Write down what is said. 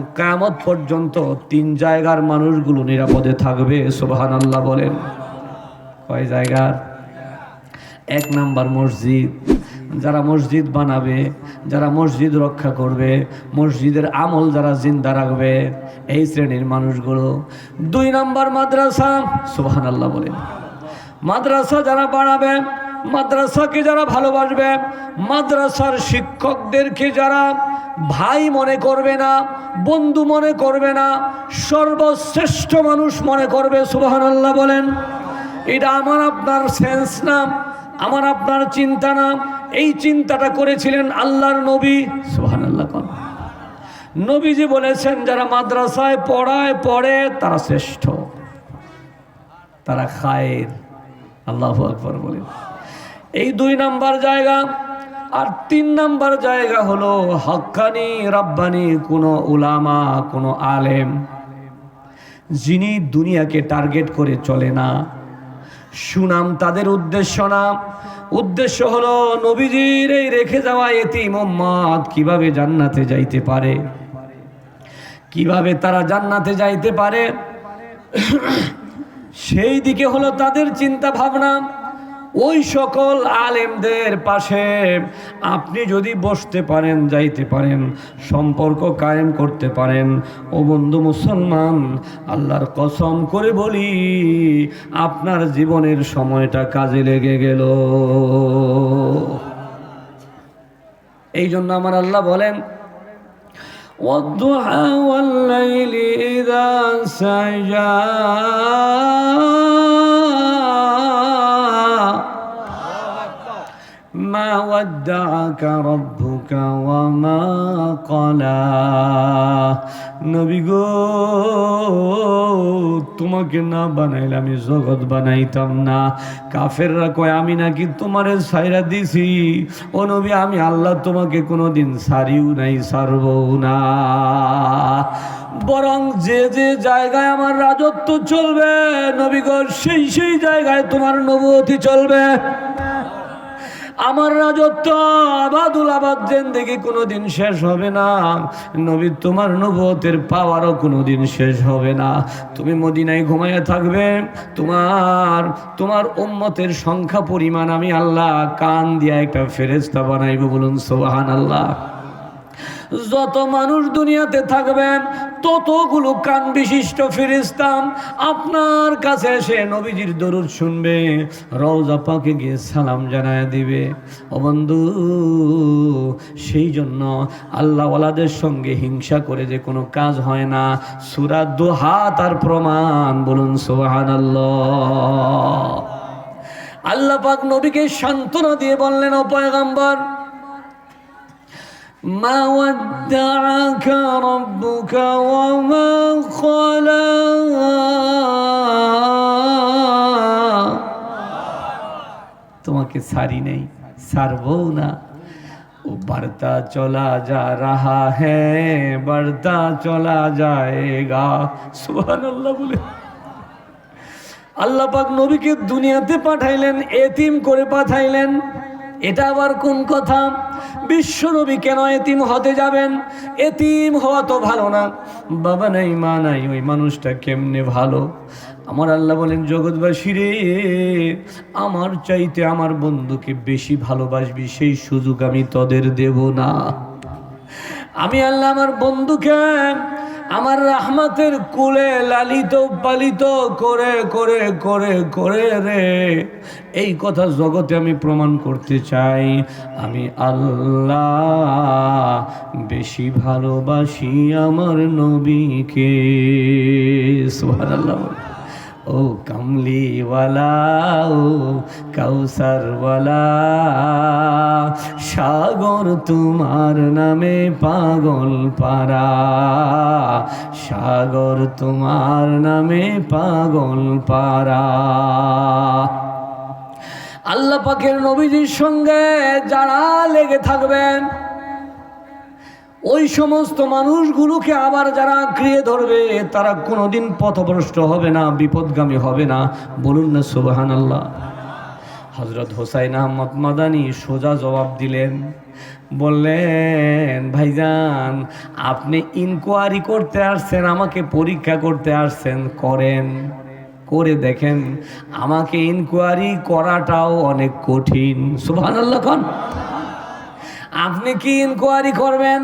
কামত পর্যন্ত তিন জায়গার মানুষগুলো নিরাপদে থাকবে সোবাহান আল্লাহ বলেন। কয় জায়গার? এক নাম্বার মসজিদ। যারা মসজিদ বানাবে, যারা মসজিদ রক্ষা করবে, মসজিদের আমল যারা জিন্দা রাখবে, এই শ্রেণির মানুষগুলো। দুই নাম্বার মাদ্রাসা সুবহান আল্লাহ বলেন। মাদ্রাসা যারা বানাবে মাদ্রাসাকে যারা ভালোবাসবে, মাদ্রাসার শিক্ষকদেরকে যারা ভাই মনে করবে না, বন্ধু মনে করবে না, সর্বশ্রেষ্ঠ মানুষ মনে করবে সুবহান আল্লাহ বলেন। এটা আমার আপনার সেন্স না, আমার আপনার চিন্তা না। এই চিন্তাটা করেছিলেন আল্লাহর নবী সুবহান আল্লাহ কন। নবীজি বলেছেন, যারা মাদ্রাসায় পড়ায়, পড়ে, তারা শ্রেষ্ঠ। তারা খায়ের। আল্লাহ আকবর বলেন। এই দুই নাম্বার জায়গা। আর তিন নাম্বার জায়গা হলো, হক্কানি রাব্বানি কোনো উলামা, কোনো আলেম। যিনি দুনিয়াকে টার্গেট করে চলে না। সুনাম তাদের উদ্দেশ্য না। উদ্দেশ্য হলো, নবীজির এই রেখে যাওয়া এতি মোহাম্মদ কীভাবে জান্নাতে যাইতে পারে? কীভাবে তারা জান্নাতে যাইতে পারে? সেই দিকে হলো তাদের চিন্তা ভাবনা ওই সকল আলেমদের পাশে আপনি যদি বসতে পারেন যাইতে পারেন সম্পর্ক কায়েম করতে পারেন ও বন্ধু মুসলমান আল্লাহর কসম করে বলি আপনার জীবনের সময়টা কাজে লেগে গেল এই জন্য আমার আল্লাহ বলেন والضحى والليل إذا سجى ودعك ربك وما قلى নবী গো তোমাকে না বানাইলে আমি জগৎ বানাইতাম না কাফেররা কয় আমি নাকি তোমারে সাইরা দিছি ও নবী আমি আল্লাহ তোমাকে কোনোদিন সারিও নাই সারবও না বরং যে যে জায়গায় আমার রাজত্ব চলবে নবীগর সেই সেই জায়গায় তোমার নবতী চলবে আমার রাজত্ব আবাদুল আবাদ দেখি কোনোদিন শেষ হবে না। নবী, তোমার নবতের পাওয়ারও কোনোদিন শেষ হবে না। তুমি মদিনায় ঘুমাইয়া থাকবে, তোমার তোমার উম্মতের সংখ্যা পরিমাণ আমি আল্লাহ কান দিয়া একটা ফেরেস্তা বানাইব বলুন সোহান আল্লাহ যত মানুষ দুনিয়াতে থাকবেন, ততগুলো কান বিশিষ্ট ফিরিস্তাম আপনার কাছে এসে নবীজির দরুদ শুনবে, রওজা পাকে গিয়ে সালাম জানায় দিবে। ও বন্ধু, সেই জন্য আল্লাহওয়ালাদের সঙ্গে হিংসা করে যে কোনো কাজ হয় না। সুরা দোহা তার প্রমাণ, বলুন সোহান আল্লাহ পাক নবীকে সান্ত্বনা দিয়ে বললেন, ও পয়গাম্বর ما ودعك ربك وما خلا তোমাকে সারি নেই সারবও না ও বার্তা চলা যা রাহা হ্যাঁ বার্তা চলা যায়গা সুবহানাল্লাহ বলে আল্লাহ পাক নবীকে দুনিয়াতে পাঠাইলেন এতিম করে পাঠাইলেন এটা আবার কোন কথা বিশ্ব নবী কেন এতিম হতে যাবেন? এতিম হওয়া তো ভালো না। বাবা নাই, মা নাই, ওই মানুষটা কেমনে ভালো? আমার আল্লাহ বলেন, জগৎবাসী রে, আমার চাইতে আমার বন্ধুকে বেশি ভালোবাসবি, সেই সুযোগ আমি তোদের দেব না। আমি আল্লাহ আমার বন্ধুকে আমার রাহমাতের কুলে লালিত, পালিত করে করে করে করে রে। এই কথা জগতে আমি প্রমাণ করতে চাই। আমি আল্লাহ বেশি ভালোবাসি আমার নবীকে। সুবহানাল্লাহ। বলে। ও কামলিওয়ালা, ও কাউসারওয়ালা। সাগর তোমার নামে পাগল পারা সাগর তোমার নামে পাগল পারা আল্লাহ পাকের নবীজির সঙ্গে যারা লেগে থাকবেন, ওই সমস্ত মানুষগুলোকে আবার যারা আঁকড়িয়ে ধরবে, তারা কোনোদিন পথভ্রষ্ট হবে না, বিপদগামী হবে না। বলুন না সুবাহান আল্লাহ হজরত হোসাইন আহমদ মাদানি সোজা জবাব দিলেন, বললেন, ভাইজান, আপনি ইনকোয়ারি করতে আসছেন, আমাকে পরীক্ষা করতে আসছেন, করেন, করে দেখেন, আমাকে ইনকোয়ারি করাটাও অনেক কঠিন। খান আপনি কি ইনকোয়ারি করবেন?